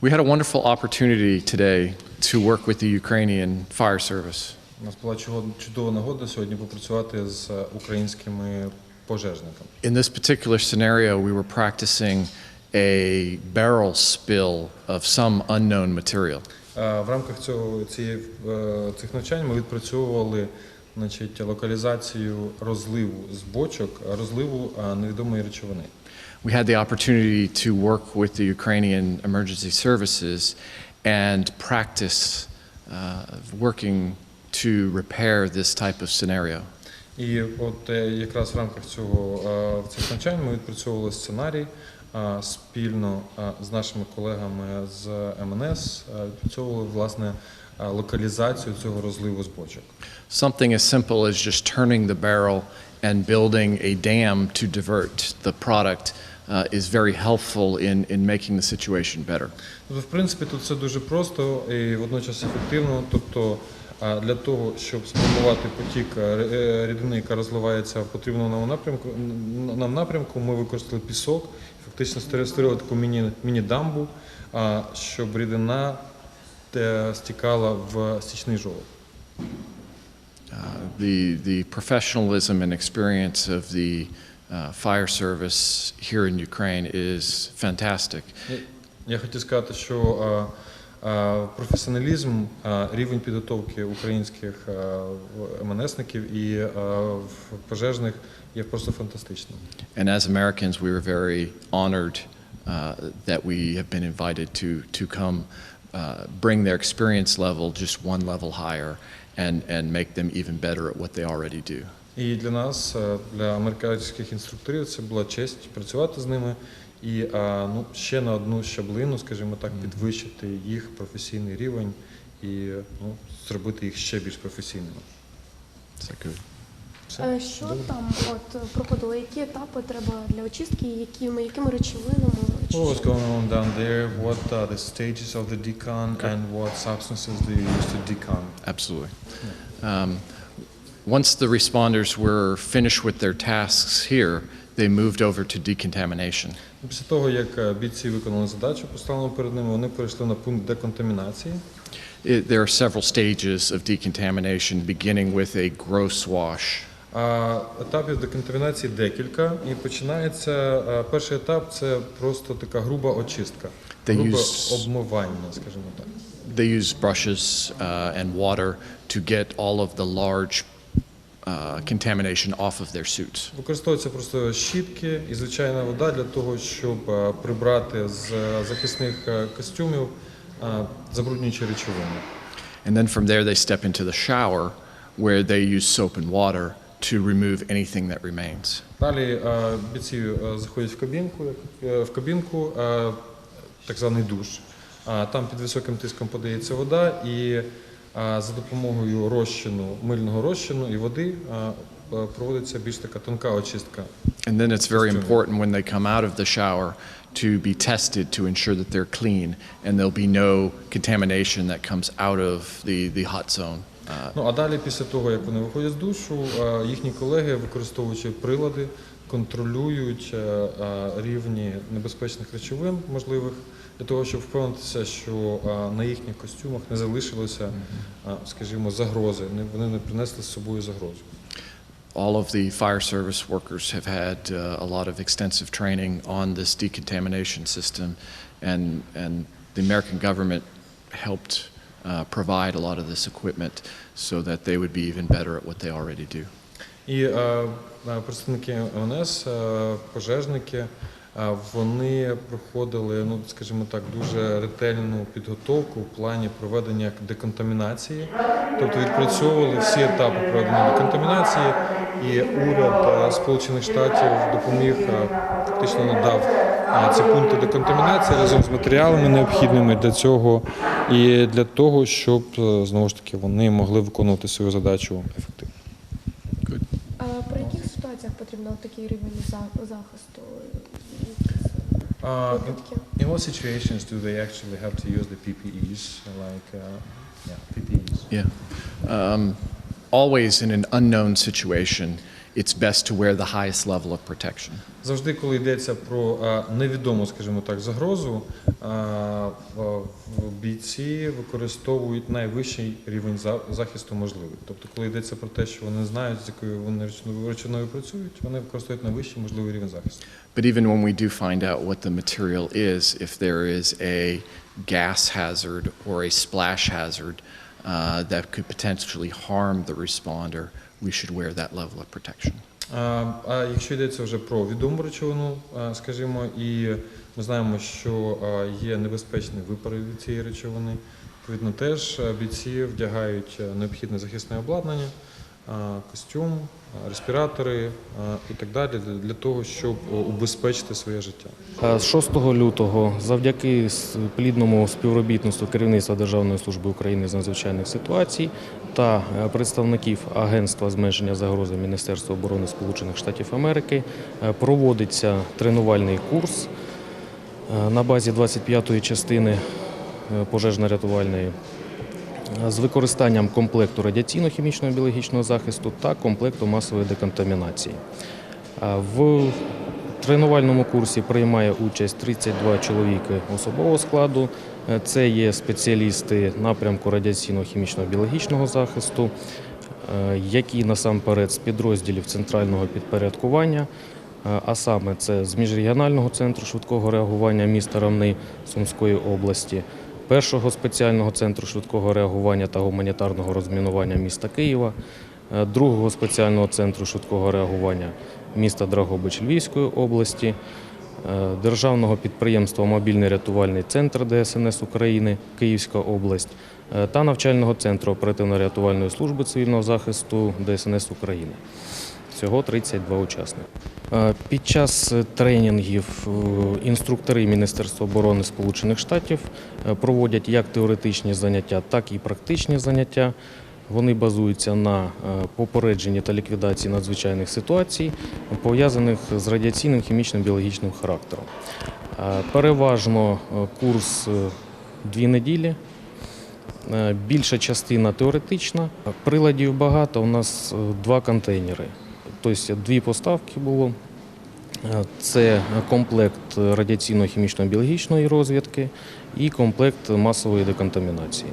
We had a wonderful opportunity today to work with the Ukrainian Fire Service. У нас була чудова нагода сьогодні попрацювати з е, українськими пожежниками. In this particular scenario, we were practicing a barrel spill of some unknown material. Е, В рамках цього цієї е, цих навчань ми відпрацьовували значить, локалізацію розливу з бочок, розливу невідомої речовини. We had the opportunity to work with the Ukrainian emergency services and practice uh, working to repair this type of scenario. І от е, якраз в рамках цього е, цих навчань ми відпрацьовували сценарій е, спільно е, з нашими колегами з МНС, е, відпрацьовували власне е, локалізацію цього розливу з бочок. Something as simple as just turning the barrel and building a dam to divert the product uh, is very helpful in, in making the situation better. Тобто, в принципі, тут все дуже просто і водночас ефективно. Тобто, для того, щоб спрямувати потік е, е, рідини, яка розливається в потрібному нам напрямку, нам напрямку, ми використали пісок, фактично створили таку міні, міні-дамбу, а, щоб рідина е, стікала в стічний жолоб. Uh, the, the professionalism and experience of the uh, fire service here in Ukraine is fantastic. Я- Я хотів сказати, що а, а, професіоналізм, а, рівень підготовки українських а, в- МНСників і а, в пожежних є просто фантастичним. And as Americans, we were very honored uh, that we have been invited to, to come uh, bring their experience level just one level higher and, and make them even better at what they already do. І для нас, для американських інструкторів, це була честь працювати з ними і ну, ще на одну щаблину, скажімо так, підвищити їх професійний рівень і ну, зробити їх ще більш професійними. Good? Все. Е, Що там от проходило? Які етапи треба для очистки, якими, якими речовинами What was going on down there? What are the stages of the decon and what substances do you use to decon? Absolutely. Um, once the responders were finished with their tasks here, they moved over to decontamination. Після того, як е, бійці виконали задачу, поставлену перед ними, вони перейшли на пункт деконтамінації. It, there are several stages of decontamination, beginning with a gross wash. А етапів деконтамінації декілька, і починається е, перший етап це просто така груба очистка, They грубе use- обмивання, скажімо так. They use brushes uh, and water to get all of the large uh, contamination off of their suits. Використовуються просто щітки і звичайна вода для того, щоб е, прибрати з е, захисних е, костюмів е, забруднюючі речовини. And then from there, they step into the shower where they use soap and water to remove anything that remains. Далі е, бійці е, заходять в кабінку, е, в кабінку, е, так званий душ. А Там під високим тиском подається вода, і е, за допомогою розчину, мильного розчину і води е, проводиться більш така тонка очистка. And then it's very important when they come out of the shower to be tested to ensure that they're clean and there'll be no contamination that comes out of the, the hot zone. Uh, Ну а далі, після того, як вони виходять з душу, їхні колеги, використовуючи прилади, контролюють е, е, рівні небезпечних речовин можливих для того, щоб впевнитися, що е, на їхніх костюмах не залишилося, е, скажімо, загрози. Вони не принесли з собою загрозу. all of the fire service workers have had uh, a lot of extensive training on this decontamination system, and, and the American government helped uh, provide a lot of this equipment so that they would be even better at what they already do. І е, е, представники МНС, е, пожежники, вони проходили, ну скажімо так, дуже ретельну підготовку в плані проведення деконтамінації, тобто відпрацьовували всі етапи проведення деконтамінації, і уряд Сполучених Штатів допоміг фактично надав ці пункти деконтамінації разом з матеріалами необхідними для цього і для того, щоб знову ж таки вони могли виконувати свою задачу ефективно. потрібно такий рівень за- захисту? Uh, in, Випадки? in what situations do they actually have to use the PPEs? Like, uh, yeah, PPEs. Yeah. Um, always in an unknown situation, It's best to wear the highest level of protection. Завжди, коли йдеться про е, невідому, скажімо так, загрозу, е, в- бійці використовують найвищий рівень за- захисту можливий. Тобто, коли йдеться про те, що вони знають, з якою вони речовиною- речовиною працюють, вони використовують найвищий можливий рівень захисту. But even when we do find out what the material is, if there is a gas hazard or a splash hazard uh, that could potentially harm the responder, we should wear that level of protection. А, якщо йдеться вже про відому речовину, скажімо, і ми знаємо, що є небезпечний випари від цієї речовини, відповідно, теж бійці вдягають необхідне захисне обладнання, костюм, респіратори і так далі для, того, щоб убезпечити своє життя. Е, З 6 лютого, завдяки плідному співробітництву керівництва Державної служби України з надзвичайних ситуацій та е, представників Агентства зменшення загрози Міністерства оборони Сполучених Штатів Америки, е, проводиться тренувальний курс е, на базі 25-ї частини е, пожежно-рятувальної е, з використанням комплекту радіаційно-хімічного біологічного захисту та комплекту масової деконтамінації. В тренувальному курсі приймає участь 32 чоловіки особового складу. Е, Це є спеціалісти напрямку радіаційно-хімічного біологічного захисту, е, які насамперед з підрозділів центрального підпорядкування, е, а саме це з міжрегіонального центру швидкого реагування міста Равни Сумської області, першого спеціального центру швидкого реагування та гуманітарного розмінування міста Києва, е, другого спеціального центру швидкого реагування міста Драгобич Львівської області, е, державного підприємства Мобільний рятувальний центр ДСНС України Київська область е, та навчального центру оперативно-рятувальної служби цивільного захисту ДСНС України. Всього 32 учасники. Е, Під час тренінгів е, інструктори Міністерства оборони Сполучених Штатів е, проводять як теоретичні заняття, так і практичні заняття. Вони базуються на попередженні та ліквідації надзвичайних ситуацій, пов'язаних з радіаційним, хімічним, біологічним характером. Переважно курс дві неділі. Більша частина теоретична. Приладів багато. У нас два контейнери. Тобто дві поставки було. Е, Це комплект радіаційно-хімічно-біологічної розвідки і комплект масової деконтамінації.